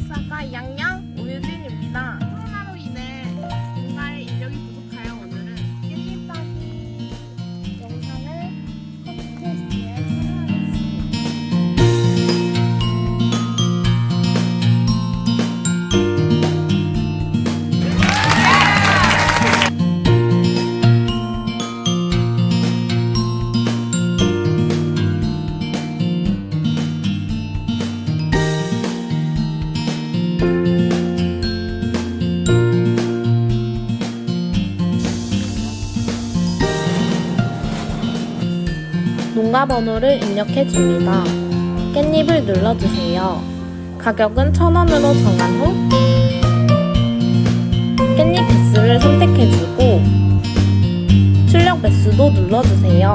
쌀쌀과 양양 우유진 전화번호를 입력해 줍니다. 깻잎을 눌러주세요. 가격은 1,000원으로 정한 후 깻잎 개수를 선택해주고 출력 매수도 눌러주세요.